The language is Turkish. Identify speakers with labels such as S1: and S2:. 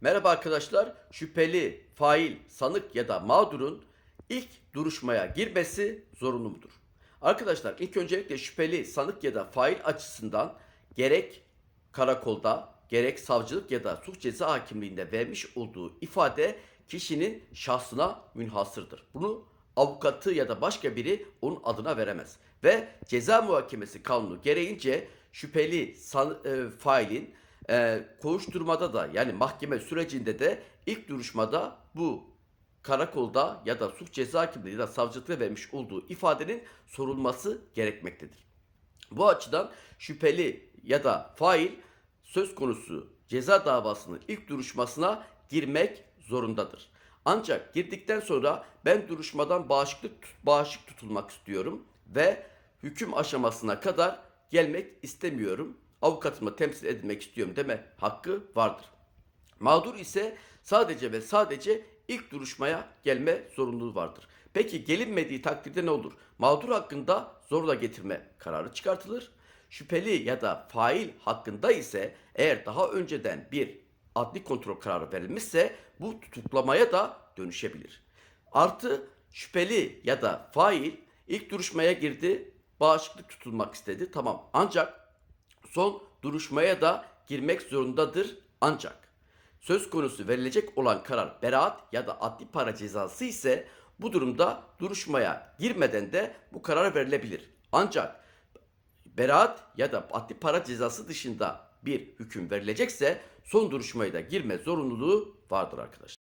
S1: Merhaba arkadaşlar. Şüpheli, fail, sanık ya da mağdurun ilk duruşmaya girmesi zorunlu mudur? Arkadaşlar ilk öncelikle şüpheli, sanık ya da fail açısından gerek karakolda gerek savcılık ya da suç ceza hakimliğinde vermiş olduğu ifade kişinin şahsına münhasırdır. Bunu avukatı ya da başka biri onun adına veremez. Ve ceza muhakemesi kanunu gereğince şüpheli san, e, failin e, kovuşturmada da yani mahkeme sürecinde de ilk duruşmada bu karakolda ya da suç ceza hakimliği ya da savcılıkta vermiş olduğu ifadenin sorulması gerekmektedir. Bu açıdan şüpheli ya da fail söz konusu ceza davasının ilk duruşmasına girmek zorundadır. Ancak girdikten sonra ben duruşmadan bağışıklık bağışık tutulmak istiyorum ve hüküm aşamasına kadar gelmek istemiyorum. Avukatımı temsil edilmek istiyorum deme hakkı vardır. Mağdur ise sadece ve sadece ilk duruşmaya gelme zorunluluğu vardır. Peki gelinmediği takdirde ne olur? Mağdur hakkında zorla getirme kararı çıkartılır. Şüpheli ya da fail hakkında ise eğer daha önceden bir adli kontrol kararı verilmişse bu tutuklamaya da dönüşebilir. Artı şüpheli ya da fail ilk duruşmaya girdi, bağışıklık tutulmak istedi. Tamam. Ancak son duruşmaya da girmek zorundadır ancak söz konusu verilecek olan karar beraat ya da adli para cezası ise bu durumda duruşmaya girmeden de bu karar verilebilir. Ancak beraat ya da adli para cezası dışında bir hüküm verilecekse son duruşmaya da girme zorunluluğu vardır arkadaşlar.